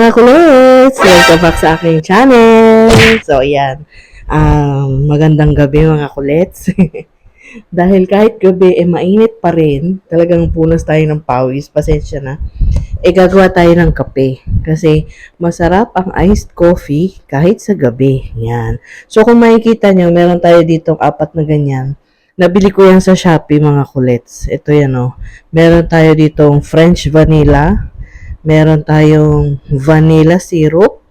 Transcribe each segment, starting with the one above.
Mga kulits! Welcome back sa aking channel! So, ayan. Um, magandang gabi mga kulits. Dahil kahit gabi, eh, mainit pa rin. Talagang punas tayo ng pawis. Pasensya na. Eh, gagawa tayo ng kape. Kasi masarap ang iced coffee kahit sa gabi. Yan. So, kung makikita nyo, meron tayo dito apat na ganyan. Nabili ko yan sa Shopee mga kulits. Ito yan o. Meron tayo ditong French vanilla, meron tayong vanilla syrup,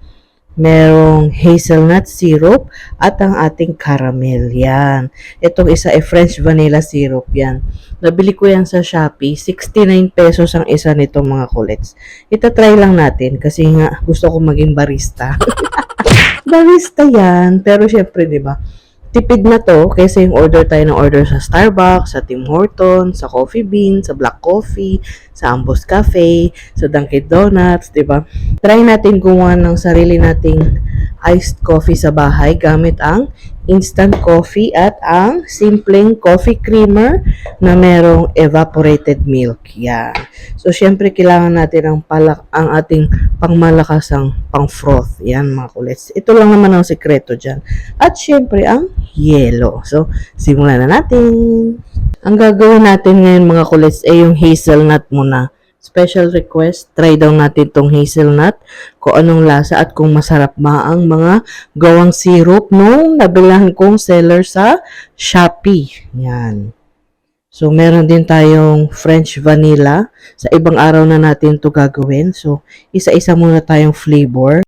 merong hazelnut syrup, at ang ating caramel. Yan. Itong isa ay French vanilla syrup yan. Nabili ko yan sa Shopee. 69 pesos ang isa nitong mga kulets. Ita-try lang natin kasi nga gusto ko maging barista. barista yan. Pero syempre, di ba? Tipid na to kaysa yung order tayo ng order sa Starbucks, sa Tim Hortons, sa Coffee Bean, sa Black Coffee, sa Ambos Cafe, sa Dunkin' Donuts, di ba? Try natin gumawa ng sarili nating iced coffee sa bahay gamit ang instant coffee at ang simpleng coffee creamer na merong evaporated milk. Yan. So, syempre, kailangan natin ang, palak ang ating pangmalakasang pang-froth. Yan, mga kulets. Ito lang naman ang sekreto dyan. At syempre, ang yelo. So, simulan na natin. Ang gagawin natin ngayon, mga kulets, ay yung hazelnut muna. Special request, try daw natin tong hazelnut, kung anong lasa at kung masarap ba ang mga gawang syrup nung nabilahan kong seller sa Shopee. Yan. So, meron din tayong French vanilla. Sa ibang araw na natin to gagawin. So, isa-isa muna tayong flavor.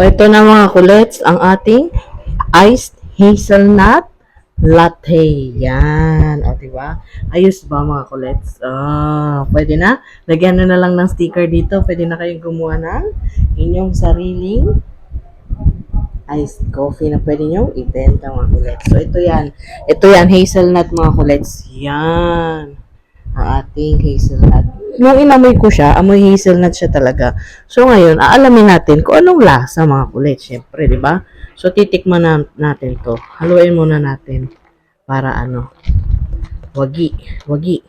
Ito na mga kulets, ang ating iced hazelnut latte. Yan. O, diba? Ayos ba mga kulets? Ah, pwede na? Lagyan nyo na lang ng sticker dito. Pwede na kayong gumawa ng inyong sariling iced coffee na pwede nyo ibenta mga kulets. So, ito yan. Ito yan, hazelnut mga kulets. Yan. Ang ating hazelnut. Nung inamoy ko siya, amoy hazelnut siya talaga. So, ngayon, aalamin natin kung anong lasa mga kulets. Siyempre, di ba? So, titikman na, natin to. Haluin muna natin para ano, wagi, wagi.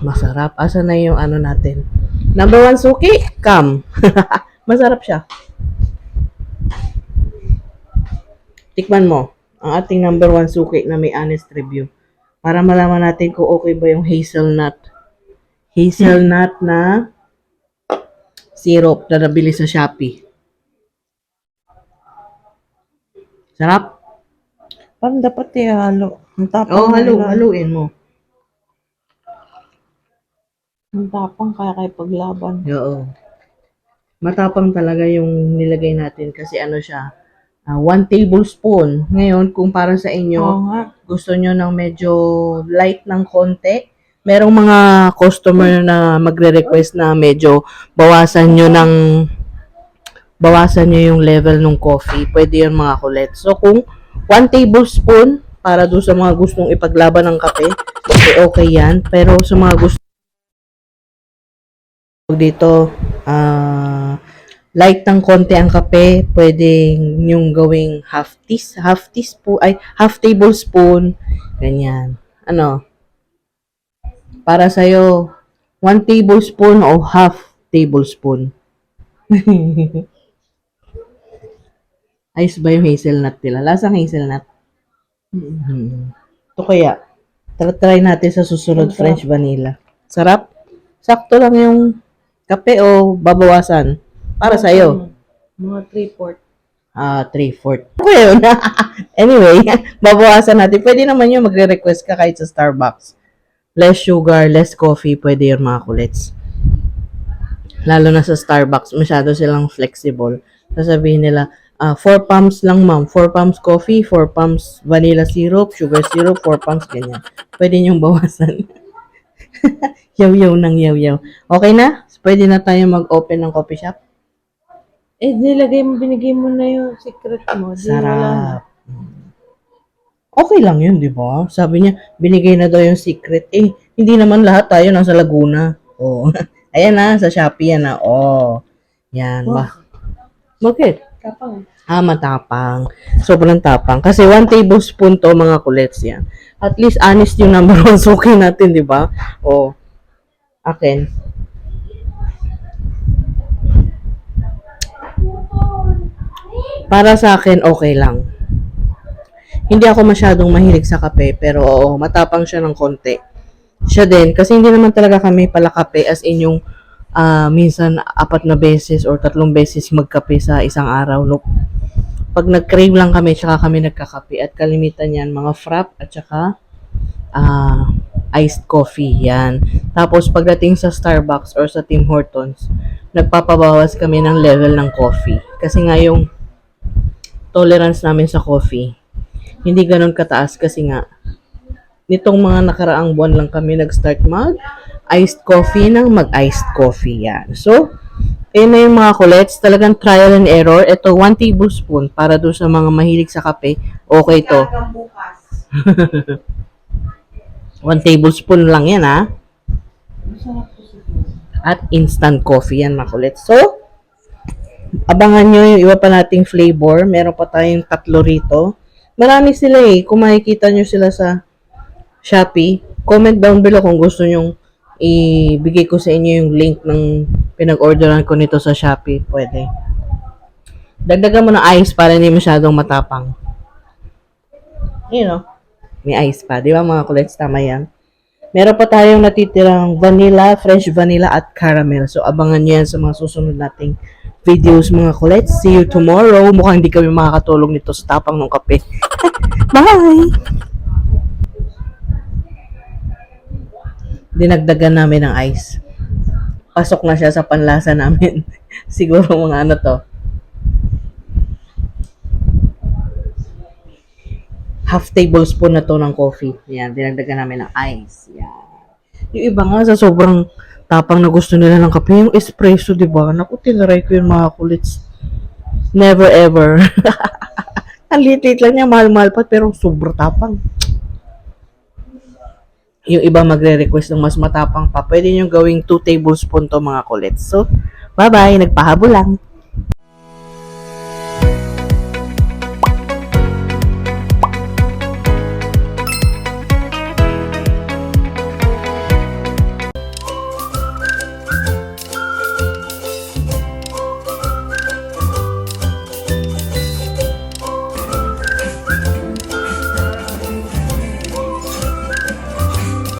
Masarap. Asa na yung ano natin? Number one suki, come. Masarap siya. Tikman mo ang ating number one suki na may honest review. Para malaman natin kung okay ba yung hazelnut. Hazelnut na syrup na nabili sa Shopee. Sarap. Parang dapat ihalo. Ang tapang Oo, oh, halo, nila. haluin mo. Ang tapang kaya kay paglaban. Oo. Matapang talaga yung nilagay natin kasi ano siya, ah, one tablespoon. Ngayon, kung para sa inyo, Oo nga. gusto nyo ng medyo light ng konti, merong mga customer na magre-request na medyo bawasan nyo ng bawasan nyo yung level ng coffee. Pwede yun mga kulet. So, kung 1 tablespoon para doon sa mga gustong ipaglaban ng kape, okay, okay yan. Pero sa mga gusto dito, ah, light ng konti ang kape, pwedeng yung gawing half teas, half teaspoon, ay, half tablespoon, ganyan. Ano? Para sa'yo, 1 tablespoon o half tablespoon. Ayos ba yung hazelnut nila? Lasang hazelnut. Mhm. Ito kaya, try, natin sa susunod. French vanilla. Sarap? Sakto lang yung kape o babawasan? Para sa'yo. Mga 3-4. Ah, 3-4. Okay yun. anyway, babawasan natin. Pwede naman yun magre-request ka kahit sa Starbucks. Less sugar, less coffee, pwede yun mga kulets. Lalo na sa Starbucks, masyado silang flexible. Sasabihin nila, ah 4 pumps lang ma'am. 4 pumps coffee, 4 pumps vanilla syrup, sugar syrup, 4 pumps ganyan. Pwede niyong bawasan. yaw-yaw ng yaw-yaw. Okay na? Pwede na tayo mag-open ng coffee shop? Eh, nilagay mo, binigay mo na yung secret mo. Di. Sarap. Okay lang yun, di ba? Sabi niya, binigay na daw yung secret. Eh, hindi naman lahat tayo nasa Laguna. Oh. Ayan na, sa Shopee yan na. Oh. Yan ba? Bakit? Kapang. Ah, matapang. Sobrang tapang. Kasi one tablespoon to mga kulets yan. At least honest yung number one suki natin, di ba? O, akin. Para sa akin, okay lang. Hindi ako masyadong mahilig sa kape, pero oo, matapang siya ng konti. Siya din, kasi hindi naman talaga kami pala kape as in yung ah, minsan apat na beses or tatlong beses magkape sa isang araw. Nope. Pag nag-crave lang kami, tsaka kami nagkakape. At kalimitan yan, mga frap at tsaka ah, iced coffee. Yan. Tapos pagdating sa Starbucks or sa Tim Hortons, nagpapabawas kami ng level ng coffee. Kasi nga yung tolerance namin sa coffee, hindi ganun kataas kasi nga nitong mga nakaraang buwan lang kami nag-start mag iced coffee ng mag-iced coffee yan. So, ayun na yung mga kulets. Talagang trial and error. Ito, 1 tablespoon para doon sa mga mahilig sa kape. Okay to. 1 tablespoon lang yan, ha? At instant coffee yan, mga kulets. So, abangan nyo yung iba pa nating flavor. Meron pa tayong tatlo rito. Marami sila eh. Kung makikita nyo sila sa Shopee, comment down below kung gusto nyong ibigay ko sa inyo yung link ng pinag-orderan ko nito sa Shopee. Pwede. Dagdagan mo ng ice para hindi masyadong matapang. You know, may ice pa. Di ba mga kulets? Tama yan. Meron pa tayong natitirang vanilla, French vanilla at caramel. So, abangan nyo yan sa mga susunod nating videos mga kulets. See you tomorrow. Mukhang hindi kami makakatulong nito sa tapang ng kape. Bye! dinagdagan namin ng ice. Pasok na siya sa panlasa namin. Siguro mga ano to. half tablespoon na to ng coffee. Yan, dinagdagan namin ng ice. Yan. Yung iba nga sa sobrang tapang na gusto nila ng kape, yung espresso, di ba? Naku, tinaray ko yung mga kulits. Never ever. Ang liit lang niya, mahal-mahal pa, pero sobrang tapang. Yung iba magre-request ng mas matapang pa, pwede nyo gawing 2 tablespoon to mga kulits. So, bye-bye, nagpahabol lang.